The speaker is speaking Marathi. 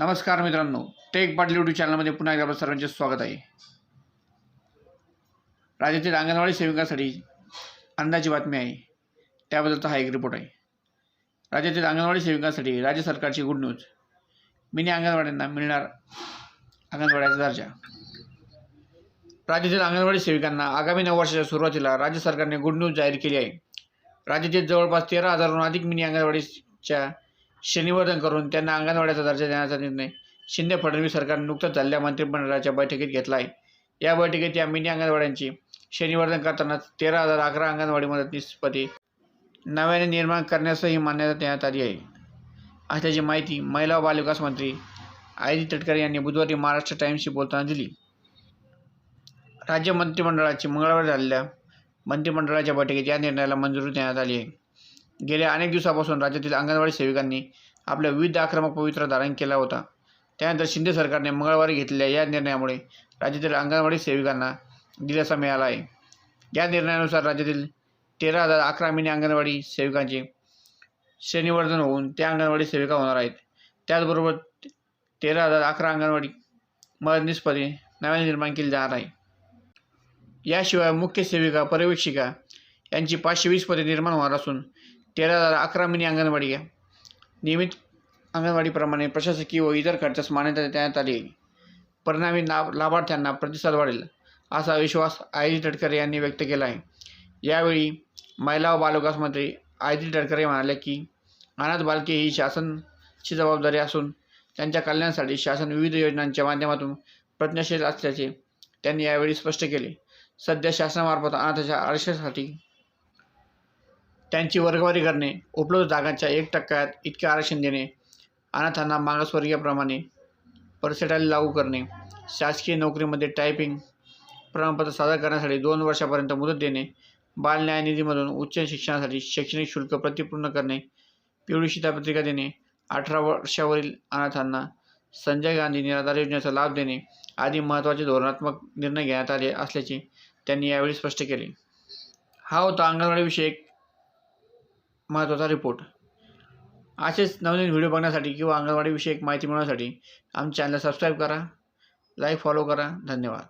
नमस्कार मित्रांनो टेक पाटील यूट्यूब चॅनलमध्ये पुन्हा एकदा आपल्या सर्वांचे स्वागत आहे. राज्यातील अंगणवाडी सेविकांसाठी आनंदाची बातमी आहे. त्याबद्दलचा हा एक रिपोर्ट आहे. राज्यातील अंगणवाडी सेविकांसाठी राज्य सरकारची गुड न्यूज मिनी अंगणवाड्यांना मिळणार अंगणवाड्याचा दर्जा. राज्यातील अंगणवाडी सेविकांना आगामी नऊ वर्षाच्या सुरुवातीला राज्य सरकारने गुड न्यूज जाहीर केली आहे. राज्यातील जवळपास तेरा हजारहून अधिक मिनी अंगणवाडीच्या श्रेणीवर्धन करून त्यांना अंगणवाड्याचा दर्जा देण्याचा निर्णय शिंदे फडणवीस सरकारने नुकताच झालेल्या मंत्रिमंडळाच्या बैठकीत घेतला आहे. या बैठकीत या मिनी अंगणवाड्यांची श्रेणीवर्धन करताना तेरा हजार अकरा अंगणवाडी मदतनीसपदी नव्याने निर्माण करण्यासही मान्यता देण्यात आली आहे. असल्याची माहिती महिला व बालविकास मंत्री आयजी तटकरे यांनी बुधवारी महाराष्ट्र टाईम्सशी बोलताना दिली. राज्य मंत्रिमंडळाची मंगळवारी झालेल्या मंत्रिमंडळाच्या बैठकीत या निर्णयाला मंजुरी देण्यात आली आहे. गेल्या अनेक दिवसापासून राज्यातील अंगणवाडी सेविकांनी आपल्या विविध आक्रमक पवित्रा धारण केला होता. त्यानंतर शिंदे सरकारने मंगळवारी घेतलेल्या या निर्णयामुळे राज्यातील अंगणवाडी सेविकांना दिलासा मिळाला आहे. या निर्णयानुसार राज्यातील तेरा हजार अकरा मिनी अंगणवाडी सेविकांचे श्रेणीवर्धन होऊन त्या अंगणवाडी सेविका होणार आहेत. त्याचबरोबर तेरा हजार अकरा अंगणवाडी मदतनीसपदी नव्याने निर्माण केली जाणार आहे. याशिवाय मुख्य सेविका पर्यवेक्षिका यांची पाचशे वीस पदे निर्माण होणार असून तेरा हजार अकरा मिनी अंगणवाडी नियमित अंगणवाडीप्रमाणे प्रशासकीय व इतर खर्चास मान्यता देण्यात आली. आहे परिणामी लाभ लाभार्थ्यांना प्रतिसाद वाढेल असा विश्वास आयजी तटकरे यांनी व्यक्त केला आहे. यावेळी महिला व बालविकास मंत्री आयजी तटकरे म्हणाले की अनाथ बालके ही शासनची जबाबदारी असून त्यांच्या कल्याणासाठी शासन विविध योजनांच्या माध्यमातून प्रयत्नशील असल्याचे त्यांनी यावेळी स्पष्ट केले. सध्या शासनामार्फत अनाथाच्या आरक्षणासाठी त्यांची वर्गवारी करणे उपलब्ध जागांच्या एक टक्क्यात इतके आरक्षण देणे अनाथांना मागासवर्गीयाप्रमाणे पर्सेटाईल लागू करणे शासकीय नोकरीमध्ये टायपिंग प्रमाणपत्र सादर करण्यासाठी दोन वर्षापर्यंत मुदत देणे बाल न्याय निधीमधून उच्च शिक्षणासाठी शैक्षणिक शुल्क प्रतिपूर्ण करणे पिवळी शिधापत्रिका देणे अठरा वर्षावरील अनाथांना संजय गांधी निराधार योजनेचा लाभ देणे आदी महत्त्वाचे धोरणात्मक निर्णय घेण्यात आले असल्याचे त्यांनी यावेळी स्पष्ट केले. हा होता अंगणवाडीविषयक महत्त्वाचा रिपोर्ट असेच नवनवीन व्हिडिओ बघण्यासाठी किंवा अंगणवाडीविषयक माहिती मिळवण्यासाठी आमच्या चॅनलला सबस्क्राईब करा लाईक फॉलो करा. धन्यवाद.